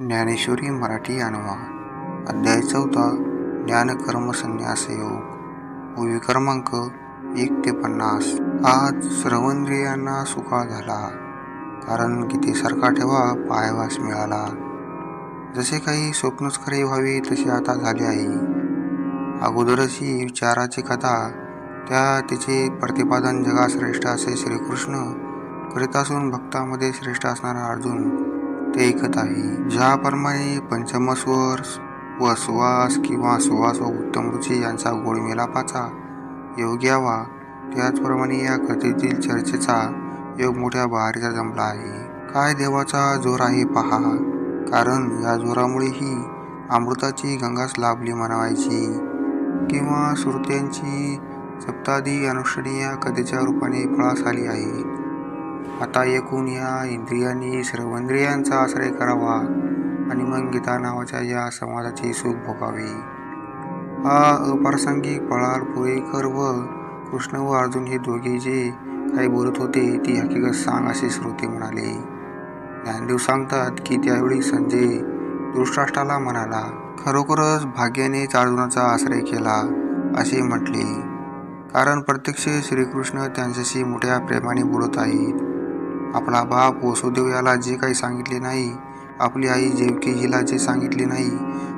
ज्ञानेश्वरी मराठी अनुवाद अध्याय चौथा ज्ञानकर्म संन्यास योग ओवी क्रमांक एक ते पन्नास. आज सर्वेंद्रियांना सुकाळ झाला कारण गीतेसारखा ठेवा पायावास मिळाला. जसे काही स्वप्नच खरे व्हावे तसे आता झाले आहे. अगोदरच ही विचाराची कथा त्या तिचे प्रतिपादन जगा श्रेष्ठ असे श्रीकृष्ण करीत असून भक्तामध्ये श्रेष्ठ असणारा अर्जुन ते ऐकत आहे. ज्याप्रमाणे पंचमस्वर व सुवास किंवा सुवास व उत्तम रुची यांचा गोडमेलापाचा योग यावा त्याचप्रमाणे या कथेतील चर्चेचा योग मोठ्या बहारीचा जमला आहे. काय देवाचा जोर आहे पहा. कारण या जोरामुळे ही अमृताची गंगास लाभली म्हणावायची किंवा श्रुत्यांची सप्तादी अनुष्ठनीय कथेच्या रूपाने फळास आली आहे. आता एकूण या इंद्रियांनी सर्वेंद्रियांचा आश्रय करावा आणि मग गीता नावाच्या या समाजाचे सुख भोगावे. हा अप्रासंगिक पळार पुरेकर व कृष्ण व अर्जुन हे दोघे जे काही बोलत होते ती हकीकत सांग असे श्रोते म्हणाले. ज्ञानदेव सांगतात की त्यावेळी संजय दृष्टाष्टाला म्हणाला खरोखरच भाग्यानेच अर्जुनाचा आश्रय केला असे म्हटले. कारण प्रत्यक्ष श्रीकृष्ण त्यांच्याशी मोठ्या प्रेमाने बोलत आहेत. आपला बाप वसुदेव याला जे काही सांगितले नाही आपली आई जेवकी हिला जे सांगितले नाही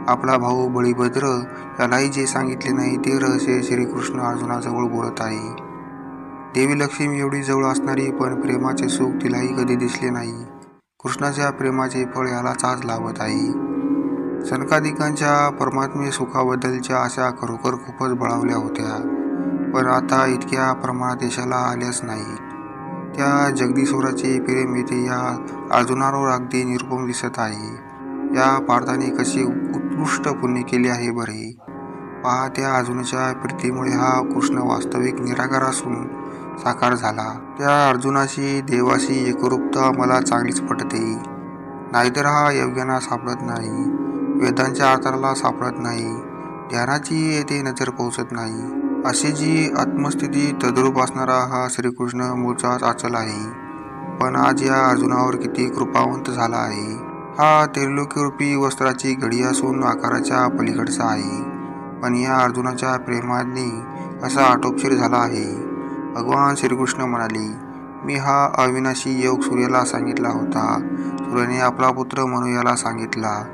आपला भाऊ बळीभद्र यालाही जे सांगितले नाही ते रहस्य श्रीकृष्ण अर्जुनाजवळ बोलत आहे. देवी लक्ष्मी एवढी जवळ असणारी पण प्रेमाचे सुख तिलाही कधी दिसले नाही. कृष्णाच्या प्रेमाचे फळ यालाच आज लाभत आहे. सनकादिकांच्या परमात्मे सुखाबद्दलच्या आशा खरोखर खूपच बळावल्या होत्या. पण आता इतक्या प्रमाणात यशाला आल्याच नाही त्या जगदीश्वराचे प्रेम येथे या अर्जुनावर अगदी निरुपम दिसत आहे. या पार्थाने कसे उत्कृष्ट पुण्य केले आहे बरे. पहा त्या अर्जुनाच्या प्रीतीमुळे हा कृष्ण वास्तविक निराकार असून साकार झाला. त्या अर्जुनाशी देवाशी एकरूपता मला चांगलीच पटते. नाहीतर हा योग्यांना सापडत नाही. वेदांच्या अर्थाला सापडत नाही. ध्यानाची येथे नजर पोहोचत नाही. अशी जी आत्मस्थिती तद्रूप असणारा हा श्रीकृष्ण मूळचाच आचल आहे. पण आज या अर्जुनावर किती कृपावंत झाला आहे. हा त्रिलोकीरूपी वस्त्राची घडी असून आकाराच्या पलीकडचा आहे. पण या अर्जुनाच्या प्रेमाने असा आटोपशीर झाला आहे. भगवान श्रीकृष्ण म्हणाले मी हा अविनाशी योग सूर्याला सांगितला होता. सूर्याने आपला पुत्र मनु याला सांगितला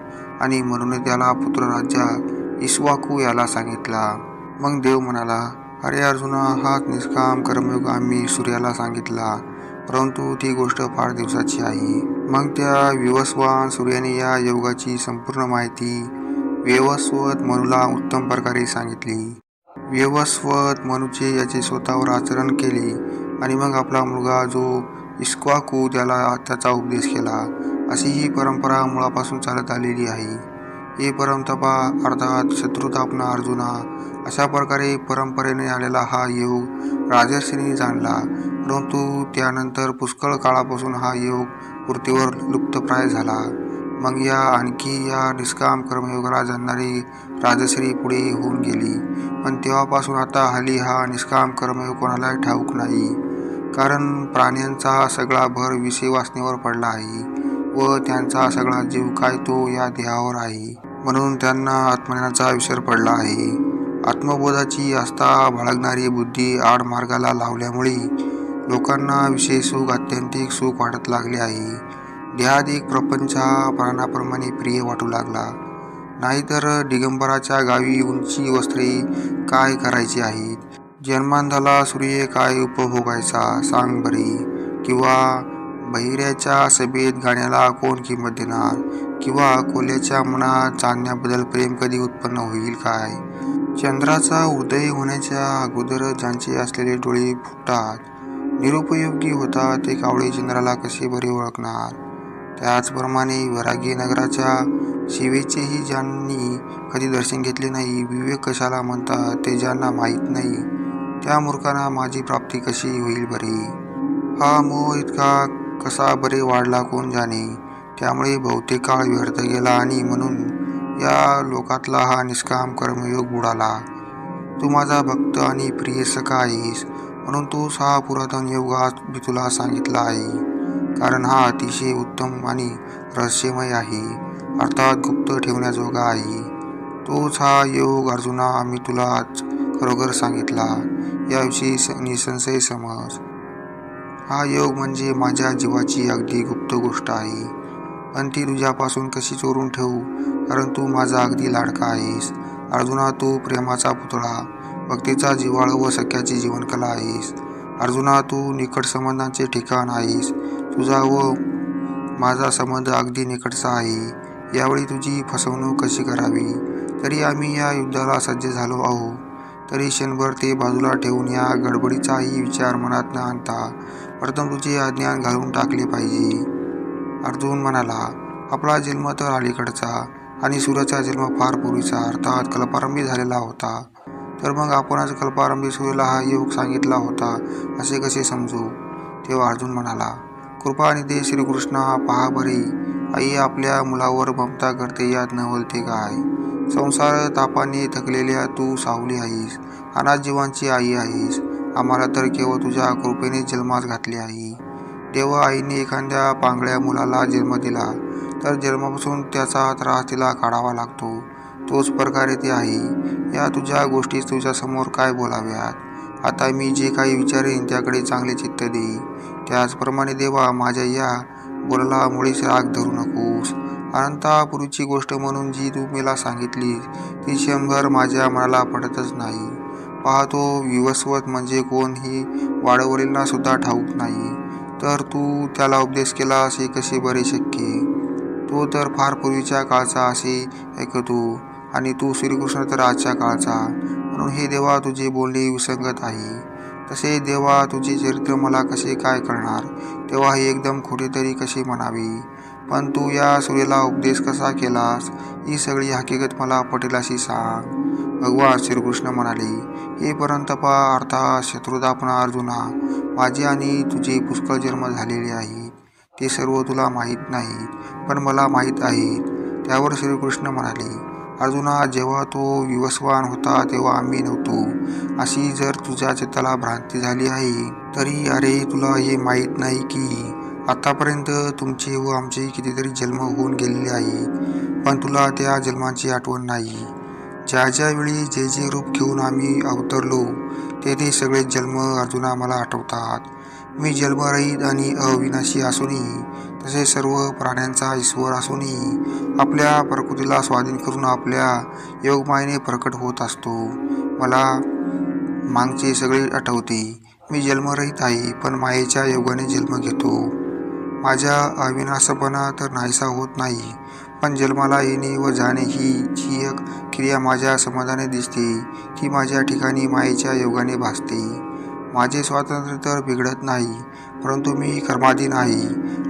आणि म्हणून त्याला पुत्र राजा इस्वाकू याला सांगितला. मग देव म्हणाला अरे अर्जुना हाच निष्काम कर्मयोग आम्ही सूर्याला सांगितला. परंतु ती गोष्ट फार दिवसाची आहे. मग त्या विवस्वान सूर्याने या योगाची संपूर्ण माहिती व्यवस्वत मनुला उत्तम प्रकारे सांगितली. व्यवस्वत मनुचे याचे स्वतःवर आचरण केले आणि मग आपला मुलगा जो इस्क्वाकू त्याला त्याचा उपदेश केला. अशी ही परंपरा मुळापासून चालत आलेली आहे. हे परमतपा अर्थात शत्रुतापना अर्जुना अशा प्रकारे परंपरेने आलेला हा योग राजर्षींनी जाणला. परंतु त्यानंतर पुष्कळ काळापासून हा योग पृथ्वीवर लुप्तप्राय झाला. मग या आणखी या निष्काम कर्मयोगाला जाणणारी राजश्री पुढे होऊन गेली. पण तेव्हापासून आता हल्ली हा निष्काम कर्मयोग कोणाला ठाऊक नाही. कारण प्राण्यांचा सगळा भर विषय वासनेवर पडला आहे व त्यांचा सगळा जीव काय तो या देहावर आहे. म्हणून त्यांना आत्मज्ञानाचा विसर पडला आहे. आत्मबोधाची आस्था बाळगणारी बुद्धी आड मार्गाला लावल्यामुळे लोकांना विषय सुख अत्यंतिक सुख वाटत लागले आहे. देहादिक प्रपंच हा प्राणाप्रमाणे प्रिय वाटू लागला. नाहीतर दिगंबराच्या गावी उंची वस्त्रे काय करायची आहेत? जन्मांधाला सूर्य काय उपभोगायचा सांग बरे? किंवा बहिऱ्याच्या सभेत गाण्याला कोण किंमत देणार? किंवा कोल्याच्या मनात चांदण्याबद्दल प्रेम कधी उत्पन्न होईल काय? चंद्राचा उदय होण्याच्या अगोदर ज्यांचे असलेले डोळे फुटतात निरुपयोगी होतात ते कावळे चंद्राला कसे बरे ओळखणार? त्याचप्रमाणे वैरागी नगराच्या शिवेचेही ज्यांनी कधी दर्शन घेतले नाही विवेक कशाला म्हणतात ते ज्यांना माहीत नाही त्या मूर्खांना माझी प्राप्ती कशी होईल बरे? हा मोह इतका कसा बरे वाढला कोण जाणे? त्यामुळे बहुतेक काळ व्यर्थ गेला आणि म्हणून या लोकातला हा निष्काम कर्मयोग बुडाला. तू माझा भक्त आणि प्रिय सखा आहेस म्हणून तोच हा पुरातन योग आज मी तुला सांगितला आहे. कारण हा अतिशय उत्तम आणि रहस्यमय आहे अर्थात गुप्त ठेवण्याजोगा आहे. तोच हा योग अर्जुना मी तुलाच खरोखर सांगितला याविषयी स- निसंशय समज. हा योग म्हणजे माझ्या जीवाची अगदी गुप्त गोष्ट आहे. पण ती तुझ्यापासून कशी चोरून ठेवू? कारण तू माझा अगदी लाडका आहेस. अर्जुना तू प्रेमाचा पुतळा. भक्तीचा जिवाळ व सख्याची जीवनकला आहेस. अर्जुना तू निकट संबंधांचे ठिकाण आहेस. तुझा व माझा संबंध अगदी निकटचा आहे. यावेळी तुझी फसवणूक कशी करावी? तरी आम्ही या युद्धाला सज्ज झालो आहो तरी क्षणभर ते बाजूला ठेवून या गडबडीचाही विचार मनात न आणता प्रथम तुझे अज्ञान घालून टाकले पाहिजे. अर्जुन म्हणाला आपला जन्म तर अलीकडचा आणि सूर्याचा जन्म फार पूर्वीचा अर्थात कल्पारंभी झालेला होता. तर मग आपणच कल्पारंभी सूर्याला हा योग सांगितला होता असे कसे समजू? तेव्हा अर्जुन म्हणाला कृपा निधी श्रीकृष्ण पहा बरे. आई आपल्या मुलावर ममता करते यात न बोलते काय? संसार तापाने थकलेल्या तू सावली आहेस अनाथ जीवांची आई आहेस. आम्हाला तर केवळ तुझ्या कृपेने जन्मास घातली आहे. तेव्हा आईने एखाद्या पांगळ्या मुलाला जन्म दिला तर जन्मापासून त्याचा त्रास तिला काढावा लागतो. तोच प्रकारे ते आहे. या तुझ्या गोष्टी तुझ्यासमोर काय बोलाव्यात? आता मी जे काही विचारेन त्याकडे चांगले चित्त दे. त्याचप्रमाणे देवा माझ्या या बोलाला मुळीच राग धरू नकोस. अनंतापूर्वीची गोष्ट म्हणून जी तू मला सांगितली ती शंभर माझ्या मनाला पडतच नाही. पाहतो विवस्वत म्हणजे कोण ही वाडवडींना सुद्धा ठाऊक नाही. तर तू त्याला उपदेश केला असे कसे बरे शक्य? तो तर फार पूर्वीच्या काळचा असे ऐकतो आणि तू श्रीकृष्ण तर आजच्या काळचा. म्हणून हे देवा तुझे बोलणे विसंगत आहे. तसे देवा तुझे चरित्र मला कसे काय करणार तेव्हा हे एकदम कुठेतरी कसे म्हणावे? पण तू या सूर्याला उपदेश कसा केलास? ही सगळी हकीकत मला पटेलाशी सांग. भगवान श्रीकृष्ण म्हणाले हे परंतपा अर्थात शत्रुदापणा अर्जुना माझे आणि तुझे पुष्कळ जन्म झालेले आहेत. ते सर्व तुला माहीत नाही पण मला माहीत आहेत. त्यावर श्रीकृष्ण म्हणाले अर्जुना जेव्हा तो विवस्वान होता तेव्हा आम्ही नव्हतो. अशी जर तुझ्या चित्ताला भ्रांती झाली आहे तरी अरे तुला हे माहीत नाही की आतापर्यंत तुमचे व आमचे कितीतरी जन्म होऊन गेलेले आहेत पण तुला त्या जन्माची आठवण नाही. ज्या ज्या वेळी जे जे रूप घेऊन आम्ही अवतरलो ते ते सगळे जन्म अर्जुना मला आठवतात. मी जन्मरहित आणि अविनाशी असूनही तसे सर्व प्राण्यांचा ईश्वर असूनही आपल्या प्रकृतीला स्वाधीन करून आपल्या योगमायेने प्रकट होत असतो. मला मागचे सगळे आठवते. मी जन्मरहित आहे पण मायेच्या योगाने जन्म घेतो. माझ्या अविनाशपणा तर नाहीसा होत नाही. पण जन्माला येणे व जाणे ही जी एक क्रिया माझ्या समाधाने दिसते. ती माझ्या ठिकाणी मायेच्या योगाने भासते. माझे स्वातंत्र्य तर बिघडत नाही परंतु मी कर्माधीन आहे.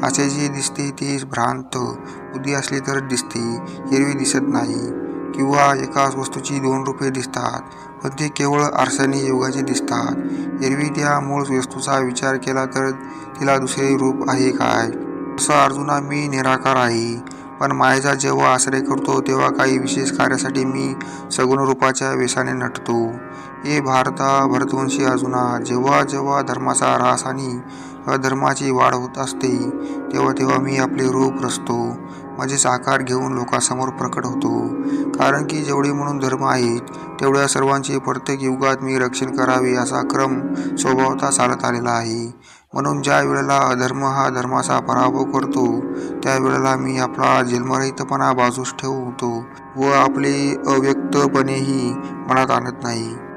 असे जे दिसते ते भ्रांत बुद्धी असली तर दिसते हिरवी दिसत नाही. किंवा एकाच वस्तूची दोन रूपे दिसतात पण ते केवळ आरशाने योगाचे दिसतात. एरवी त्या मूळ वस्तूचा विचार केला तर तिला दुसरे रूप आहे काय? असं अर्जुना मी निराकार आहे. पण मायेचा जेव्हा आश्रय करतो तेव्हा काही विशेष कार्यासाठी मी सगुण रूपाच्या वेशाने नटतो. हे भारता भरतवंशी अजुना जेव्हा जेव्हा धर्माचा ऱ्हास आणि अधर्माची वाढ होत असते तेव्हा तेव्हा मी आपले रूप रचतो. म्हणजेच आकार घेऊन लोकांसमोर प्रकट होतो. कारण की जेवढे म्हणून धर्म आहेत तेवढ्या सर्वांचे प्रत्येक युगात मी रक्षण करावे असा क्रम स्वभावता चालत आलेला आहे. म्हणून ज्या वेळेला अधर्म हा धर्माचा पराभव करतो त्यावेळेला मी आपला जन्मरहितपणा बाजूस ठेवतो व आपले अव्यक्तपणेही मनात आणत नाही.